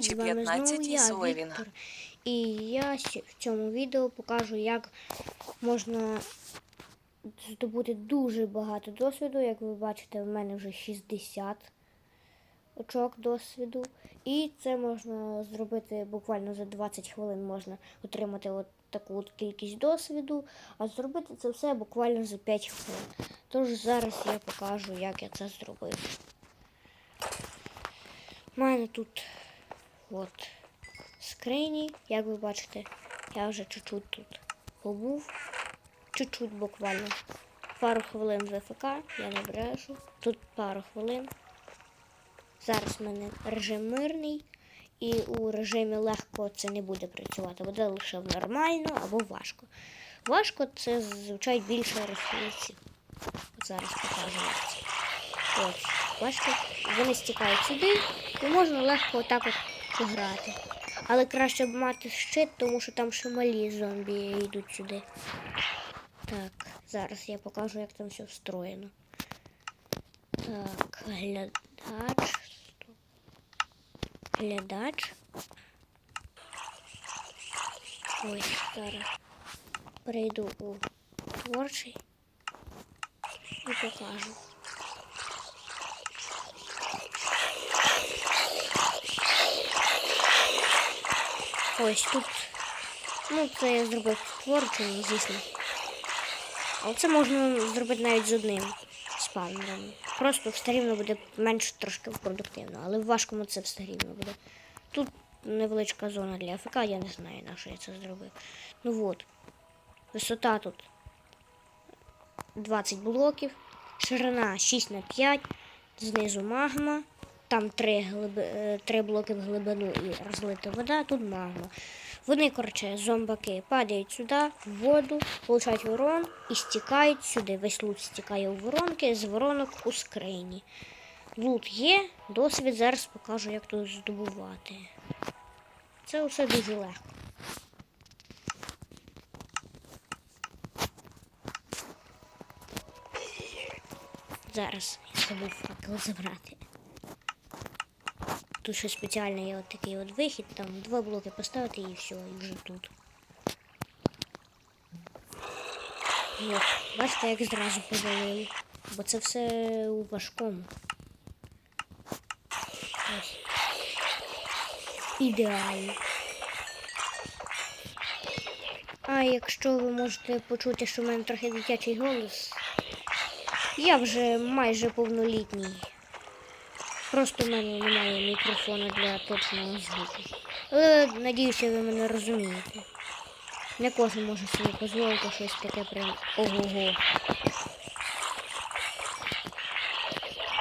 Чи 15 знову я, Сойвінг. І я в цьому відео покажу, як можна здобути дуже багато досвіду. Як ви бачите, в мене вже 60 очок досвіду. І це можна зробити буквально за 20 хвилин можна отримати от таку от кількість досвіду, а зробити це все буквально за 5 хвилин. Тож зараз я покажу, як я це зробив. У мене тут от скрині, як ви бачите, я вже чуть-чуть тут побув. Чуть-чуть буквально. Пару хвилин ВФК, я не брешу. Тут пару хвилин. Зараз в мене режим мирний, і у режимі легко це не буде працювати. Буде лише нормально або важко. Важко це звучать більше ресурсів. Зараз покажу. Ось, бачите, вони стікають сюди і можна легко отак от пограти. Але краще б мати щит, тому що там ще малі зомбі йдуть сюди. Так, зараз я покажу, як там все встроєно. Так, глядач. Глядач. Ой, зараз перейду у творчий і покажу. Ось тут. Ну, це я зробив в творчому, звісно. Але це можна зробити навіть з одним спавнером. Просто все рівно буде менш трошки продуктивно, але в важкому це все рівно буде. Тут невеличка зона для АФК, я не знаю, на що я це зробив. Ну от. Висота тут 20 блоків, ширина 6 на 5, знизу магма. Там три, глиби, е, три блоки в глибину і розлита вода, тут магма. Вони, коротше, зомбаки падають сюди, в воду, получають ворон і стікають сюди. Весь лут стікає у воронки, з воронок у скрині. Лут є, досвід зараз покажу, як тут здобувати. Це все дуже легко. Зараз я забув факел забрати. Тут ще спеціально є от такий от вихід, там два блоки поставити і все, і вже тут. От, бачите, як зразу повалили. Бо це все у важкому. Ось. Ідеально. А якщо ви можете почути, що в мене трохи дитячий голос, я вже майже повнолітній. Просто в мене немає мікрофону для точного звуку. Але надіюся, ви мене розумієте. Не кожен може собі дозволити щось таке прям ого-го.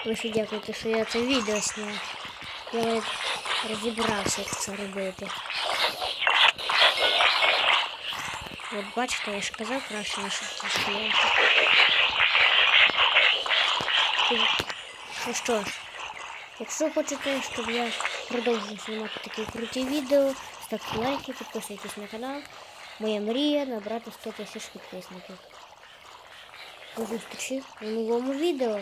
Лише дякуйте, що я це відео зняв. Я розібрався, як це робити. От бачите, я ж казав краще не стояти. Ну що ж. Якщо хочете, щоб я продовжую знімати такі круті відео, ставте лайки, підписуйтесь на канал. Моя мрія набрати 100 тисяч підписників. До зустрічі у новому відео.